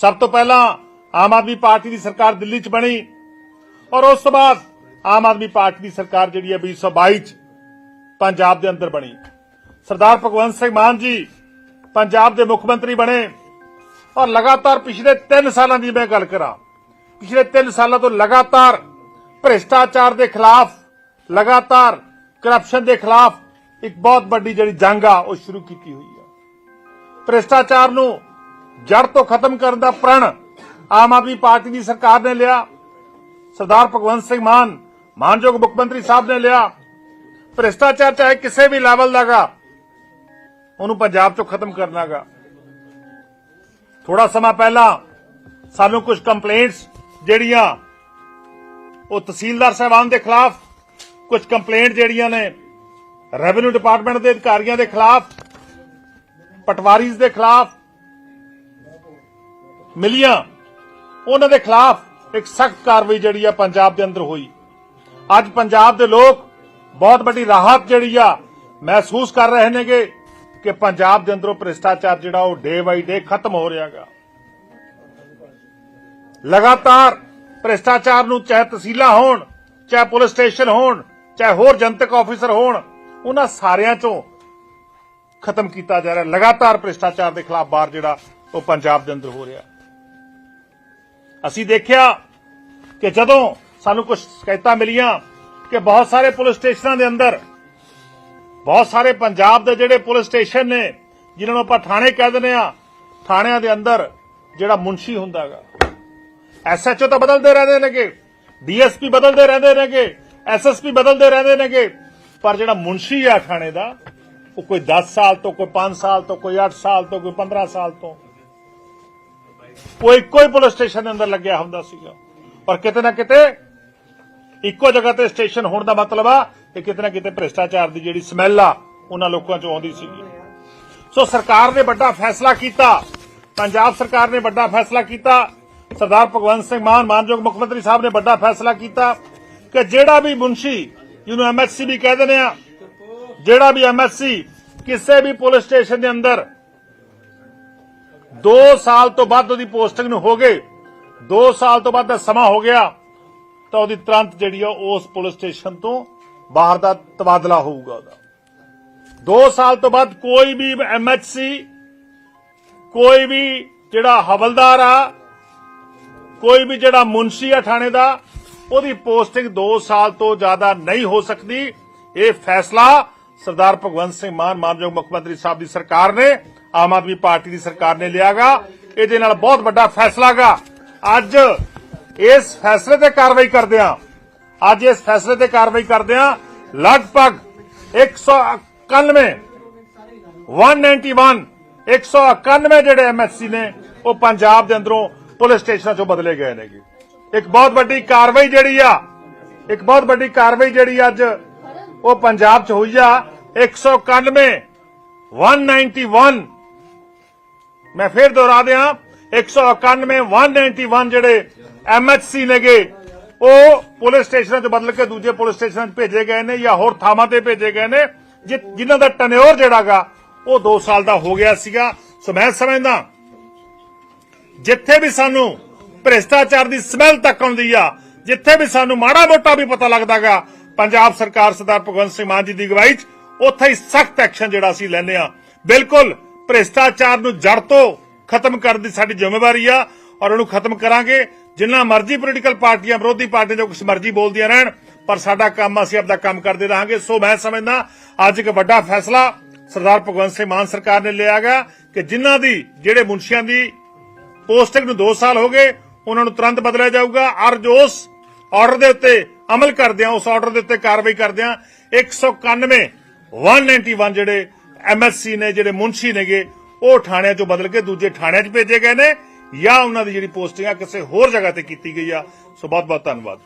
ਸਭ ਤੋਂ ਪਹਿਲਾਂ ਆਮ ਆਦਮੀ ਪਾਰਟੀ ਦੀ ਸਰਕਾਰ ਦਿੱਲੀ 'ਚ ਬਣੀ ਔਰ ਉਸ ਤੋਂ ਬਾਅਦ ਆਮ ਆਦਮੀ ਪਾਰਟੀ ਦੀ ਸਰਕਾਰ ਜਿਹੜੀ ਹੈ 2022 'ਚ ਪੰਜਾਬ ਦੇ ਅੰਦਰ ਬਣੀ। ਸਰਦਾਰ ਭਗਵੰਤ ਸਿੰਘ ਮਾਨ ਜੀ ਪੰਜਾਬ ਦੇ ਮੁੱਖ ਮੰਤਰੀ ਬਣੇ ਔਰ ਲਗਾਤਾਰ ਪਿਛਲੇ 3 ਸਾਲਾਂ ਦੀ ਮੈਂ ਗੱਲ ਕਰਾਂ, ਪਿਛਲੇ 3 ਸਾਲਾਂ ਤੋਂ ਲਗਾਤਾਰ ਭ੍ਰਿਸ਼ਟਾਚਾਰ ਦੇ ਖਿਲਾਫ, ਲਗਾਤਾਰ ਕਰਪਸ਼ਨ ਦੇ ਖਿਲਾਫ ਇੱਕ ਬਹੁਤ ਵੱਡੀ ਜਿਹੜੀ ਜੰਗ ਆ, ਉਹ ਸ਼ੁਰੂ ਕੀਤੀ ਹੋਈ ਆ। ਭ੍ਰਿਸ਼ਟਾਚਾਰ ਨੂੰ ਜੜ ਤੋਂ ਖਤਮ ਕਰਨ ਦਾ ਪ੍ਰਣ ਆਮ ਆਦਮੀ ਪਾਰਟੀ ਦੀ ਸਰਕਾਰ ਨੇ ਲਿਆ। ਸਰਦਾਰ ਭਗਵੰਤ ਸਿੰਘ ਮਾਨ, ਮਾਨਯੋਗ ਮੁੱਖ ਮੰਤਰੀ ਸਾਹਿਬ ਨੇ ਲਿਆ। ਭ੍ਰਿਸ਼ਟਾਚਾਰ ਚਾਹੇ ਕਿਸੇ ਵੀ ਲੈਵਲ ਦਾਗਾ ਉਹਨੂੰ ਪੰਜਾਬ ਚੋਂ ਖਤਮ ਕਰਨਾਗਾ ਥੋੜਾ ਸਮਾਂ ਪਹਿਲਾਂ ਸਾਨੂੰ ਕੁਝ ਕੰਪਲੇਂਟਸ ਜਿਹੜੀਆਂ ਉਹ ਤਹਿਸੀਲਦਾਰ ਸਾਹਿਬਾਨ ਦੇ ਖਿਲਾਫ, ਕੁਝ ਕੰਪਲੇਂਟ ਜਿਹੜੀਆਂ ਨੇ ਰੈਵਨਿਊ ਡਿਪਾਰਟਮੈਂਟ ਦੇ ਅਧਿਕਾਰੀਆਂ ਦੇ ਖਿਲਾਫ, ਪਟਵਾਰੀਜ਼ ਦੇ ਖਿਲਾਫ ਮਿਲੀਆਂ। ਉਹਨਾਂ ਦੇ ਖਿਲਾਫ ਇੱਕ ਸਖਤ ਕਾਰਵਾਈ ਜਿਹੜੀ ਆ ਪੰਜਾਬ ਦੇ ਅੰਦਰ ਹੋਈ। ਅੱਜ ਪੰਜਾਬ ਦੇ ਲੋਕ ਬਹੁਤ ਵੱਡੀ ਰਾਹਤ ਜਿਹੜੀ ਆ ਮਹਿਸੂਸ ਕਰ ਰਹੇ ਨੇਗੇ ਕਿ ਪੰਜਾਬ ਦੇ ਅੰਦਰੋਂ ਭ੍ਰਿਸ਼ਟਾਚਾਰ ਜਿਹੜਾ ਉਹ ਡੇ ਬਾਈ ਡੇ ਖਤਮ ਹੋ ਰਿਹਾਗਾ। ਲਗਾਤਾਰ ਭ੍ਰਿਸ਼ਟਾਚਾਰ ਨੂੰ ਚਾਹੇ ਤਹਿਸੀਲਾਂ ਹੋਣ, ਚਾਹੇ ਪੁਲਿਸ ਸਟੇਸ਼ਨ ਹੋਣ, ਚਾਹੇ ਹੋਰ ਜਨਤਕ ਆਫੀਸਰ ਹੋਣ, ਉਹਨਾਂ ਸਾਰਿਆਂ ਚੋਂ ਖਤਮ ਕੀਤਾ ਜਾ ਰਿਹਾ। ਲਗਾਤਾਰ ਭ੍ਰਿਸ਼ਟਾਚਾਰ ਦੇ ਖਿਲਾਫ ਬਾਰ ਜਿਹੜਾ ਉਹ ਪੰਜਾਬ ਦੇ ਅੰਦਰ ਹੋ ਰਿਹਾ। ਅਸੀਂ ਦੇਖਿਆ ਕਿ ਜਦੋਂ ਸਾਨੂੰ ਕੁਝ ਸ਼ਿਕਾਇਤਾਂ ਮਿਲੀਆਂ ਕਿ ਬਹੁਤ ਸਾਰੇ ਪੁਲਿਸ ਸਟੇਸ਼ਨਾਂ ਦੇ ਅੰਦਰ, ਬਹੁਤ ਸਾਰੇ ਪੰਜਾਬ ਦੇ ਜਿਹੜੇ ਪੁਲਿਸ ਸਟੇਸ਼ਨ ਨੇ, ਜਿਨ੍ਹਾਂ ਨੂੰ ਆਪਾਂ ਥਾਣੇ ਕਹਿ ਦਿੰਦੇ ਆ ਥਾਣਿਆਂ ਦੇ ਅੰਦਰ ਜਿਹੜਾ ਮੁਨਸ਼ੀ ਹੁੰਦਾਗਾ ਐਸਐਚਓ ਤਾਂ ਬਦਲਦੇ ਰਹਿੰਦੇ ਨੇਗੇ ਡੀਐਸਪੀ ਬਦਲਦੇ ਰਹਿੰਦੇ ਨੇਗੇ ਐਸਐਸਪੀ ਬਦਲਦੇ ਰਹਿੰਦੇ ਨੇਗੇ, ਪਰ ਜਿਹੜਾ ਮੁਨਸ਼ੀ ਆ ਥਾਣੇ ਦਾ, ਉਹ ਕੋਈ 10 ਸਾਲ ਤੋਂ, ਕੋਈ 5 ਸਾਲ ਤੋਂ, ਕੋਈ 8 ਸਾਲ ਤੋਂ, ਕੋਈ 15 ਸਾਲ ਤੋਂ ਉਹ ਕੋਈ ਹੀ ਪੁਲਿਸ ਸਟੇਸ਼ਨ ਦੇ ਅੰਦਰ ਲੱਗਿਆ ਹੁੰਦਾ ਸੀਗਾ। ਪਰ ਕਿਤੇ ਨਾ ਕਿਤੇ ਇੱਕੋ ਜਗ੍ਹਾ ਤੇ ਸਟੇਸ਼ਨ ਹੋਣ ਦਾ ਮਤਲਬ ਆ ਕਿ ਕਿਤੇ ਨਾ ਕਿਤੇ ਭ੍ਰਿਸ਼ਟਾਚਾਰ ਦੀ ਜਿਹੜੀ ਸਮੈਲ ਆ, ਉਹਨਾਂ ਲੋਕਾਂ ਚੋਂ ਆਉਂਦੀ ਸੀਗੀ। ਸੋ ਸਰਕਾਰ ਨੇ ਵੱਡਾ ਫੈਸਲਾ ਕੀਤਾ। ਪੰਜਾਬ ਸਰਕਾਰ ਨੇ ਵੱਡਾ ਫੈਸਲਾ ਕੀਤਾ। ਸਰਦਾਰ ਭਗਵੰਤ ਸਿੰਘ ਮਾਨ, ਮਾਨਯੋਗ ਮੁੱਖ ਮੰਤਰੀ ਸਾਹਿਬ ਨੇ ਵੱਡਾ ਫੈਸਲਾ ਕੀਤਾ ਕਿ ਜਿਹੜਾ ਵੀ ਮੁਨਸ਼ੀ, ਜਿਹਨੂੰ ਐਮਐਸਸੀ ਵੀ ਕਹਿ ਦਿੰਦੇ ਆ, ਜਿਹੜਾ ਵੀ ਐਮਐਸਸੀ ਕਿਸੇ ਵੀ ਪੁਲਿਸ ਸਟੇਸ਼ਨ ਦੇ ਅੰਦਰ 2 ਸਾਲ ਤੋਂ ਵੱਧ ਉਹਦੀ ਪੋਸਟਿੰਗ ਨੂੰ ਹੋ ਗਏ। 2 ਸਾਲ ਤੋਂ ਵੱਧ ਦਾ ਸਮਾਂ ਹੋ ਗਿਆ, ਤਾਂ ਉਹਦੀ ਤੁਰੰਤ ਜਿਹੜੀ ਆ ਉਸ ਪੁਲਿਸ ਸਟੇਸ਼ਨ ਤੋਂ ਬਾਹਰ ਦਾ ਤਬਾਦਲਾ ਹੋਊਗਾ ਉਹਦਾ। 2 ਸਾਲ ਤੋਂ ਬਾਅਦ ਕੋਈ ਵੀ ਐਮਐਚਸੀ ਕੋਈ ਵੀ ਜਿਹੜਾ ਹਵਲਦਾਰ ਆ, ਕੋਈ ਵੀ ਜਿਹੜਾ ਮੁਨਸ਼ੀ ਆ ਥਾਣੇ ਦਾ, ਉਹਦੀ ਪੋਸਟਿੰਗ 2 ਸਾਲ ਤੋਂ ਜ਼ਿਆਦਾ ਨਹੀਂ ਹੋ ਸਕਦੀ। ਇਹ ਫੈਸਲਾ ਸਰਦਾਰ ਭਗਵੰਤ ਸਿੰਘ ਮਾਨ, ਮਾਨਯੋਗ ਮੁੱਖ ਮੰਤਰੀ ਸਾਹਿਬ ਦੀ ਸਰਕਾਰ ਨੇ ਆਮ ਆਦਮੀ ਪਾਰਟੀ ਦੀ ਸਰਕਾਰ ਨੇ ਲਿਆਗਾ। ਇਹਦੇ ਨਾਲ ਬਹੁਤ ਵੱਡਾ ਫੈਸਲਾਗਾ। ਅੱਜ ਇਸ ਫੈਸਲੇ ਤੇ ਕਾਰਵਾਈ ਕਰਦੇ ਆ ਅੱਜ ਇਸ ਫੈਸਲੇ ਤੇ ਕਾਰਵਾਈ ਕਰਦੇ ਆ ਲਗਭਗ 191 191 191 ਜਿਹੜੇ ਐਮਐਸਸੀ ਨੇ, ਉਹ ਪੰਜਾਬ ਦੇ ਅੰਦਰੋਂ ਪੁਲਿਸ ਸਟੇਸ਼ਨਾਂ ਚੋਂ ਬਦਲੇ ਗਏ ਨੇਗੇ ਇੱਕ ਬਹੁਤ ਵੱਡੀ ਕਾਰਵਾਈ ਜਿਹੜੀ ਆ, ਇੱਕ ਬਹੁਤ ਵੱਡੀ ਕਾਰਵਾਈ ਜਿਹੜੀ ਅੱਜ ਉਹ ਪੰਜਾਬ 'ਚ ਹੋਈ ਆ। 191 191 ਮੈਂ ਫੇਰ ਦੁਹਰਾ ਦਿਆਂ 191 191 ਜਿਹੜੇ ਐਮਐਚਸੀ ਨੇਗੇ, ਉਹ ਪੁਲਿਸ ਸਟੇਸ਼ਨਾਂ 'ਚ ਬਦਲ ਕੇ ਦੂਜੇ ਪੁਲਿਸ ਸਟੇਸ਼ਨਾਂ 'ਚ ਭੇਜੇ ਗਏ ਨੇ ਜਾਂ ਹੋਰ ਥਾਵਾਂ ਤੇ ਭੇਜੇ ਗਏ ਨੇ, ਜਿ- ਜਿਨ੍ਹਾਂ ਦਾ ਟਨਿਓਰ ਜਿਹੜਾਗਾ ਉਹ 2 ਸਾਲ ਦਾ ਹੋ ਗਿਆ ਸੀਗਾ। ਸੋ ਮੈਂ ਸਮਝਦਾ, ਜਿੱਥੇ ਵੀ ਸਾਨੂੰ ਭ੍ਰਿਸ਼ਟਾਚਾਰ ਦੀ ਸਮੈਲ ਤੱਕ ਆਉਂਦੀ ਆ, ਜਿੱਥੇ ਵੀ ਸਾਨੂੰ ਮਾੜਾ ਮੋਟਾ ਵੀ ਪਤਾ ਲੱਗਦਾਗਾ ਪੰਜਾਬ ਸਰਕਾਰ ਸਰਦਾਰ ਭਗਵੰਤ ਸਿੰਘ ਮਾਨ ਜੀ ਦੀ ਅਗਵਾਈ 'ਚ, ਉੱਥੇ ਹੀ ਸਖਤ ਐਕਸ਼ਨ ਜਿਹੜਾ ਅਸੀਂ ਲੈਨੇ ਆ ਬਿਲਕੁਲ ਭ੍ਰਿਸ਼ਟਾਚਾਰ ਨੂੰ ਜੜ ਤੋਂ ਖਤਮ ਕਰਨ ਦੀ ਸਾਡੀ ਜ਼ਿੰਮੇਵਾਰੀ ਆ ਔਰ ਉਹਨੂੰ ਖਤਮ ਕਰਾਂਗੇ। ਜਿੰਨਾ ਮਰਜ਼ੀ ਪੋਲੀਟੀਕਲ ਪਾਰਟੀਆਂ, ਵਿਰੋਧੀ ਪਾਰਟੀਆਂ ਜੋ ਕੁਝ ਮਰਜ਼ੀ ਬੋਲਦੀਆਂ ਰਹਿਣ, ਪਰ ਸਾਡਾ ਕੰਮ, ਅਸੀਂ ਆਪਦਾ ਕੰਮ ਕਰਦੇ ਰਹਾਂਗੇ। ਸੋ ਮੈਂ ਸਮਝਦਾ, ਅੱਜ ਇੱਕ ਵੱਡਾ ਫੈਸਲਾ ਸਰਦਾਰ ਭਗਵੰਤ ਸਿੰਘ ਮਾਨ ਸਰਕਾਰ ਨੇ ਲਿਆ ਗਿਆ ਕਿ ਜਿਨ੍ਹਾਂ ਦੀ, ਜਿਹੜੇ ਮੁਨਸ਼ੀਆਂ ਦੀ ਪੋਸਟਿੰਗ ਨੂੰ 2 ਸਾਲ ਹੋ ਗਏ, ਉਹਨਾਂ ਨੂੰ ਤੁਰੰਤ ਬਦਲਿਆ ਜਾਊਗਾ। ਔਰ ਜੋ ਉਸ ਆਰਡਰ ਦੇ ਉੱਤੇ ਅਮਲ ਕਰਦੇ ਆ ਉਸ ਆਰਡਰ ਦੇ ਉੱਤੇ ਕਾਰਵਾਈ ਕਰਦੇ ਆ 191 191 ਜਿਹੜੇ ਐਮਐਸਸੀ ਨੇ ਜਿਹੜੇ ਮੁਨਸ਼ੀ ਨੇਗੇ, ਉਹ ਥਾਣਿਆਂ ਚੋਂ ਬਦਲ ਕੇ ਦੂਜੇ ਥਾਣਿਆਂ 'ਚ ਭੇਜੇ ਗਏ ਨੇ ਜਾਂ ਉਹਨਾਂ ਦੀ ਜਿਹੜੀ ਪੋਸਟਿੰਗ ਆ ਕਿਸੇ ਹੋਰ ਜਗ੍ਹਾ ਤੇ ਕੀਤੀ ਗਈ ਆ। ਸੋ ਬਹੁਤ ਬਹੁਤ ਧੰਨਵਾਦ।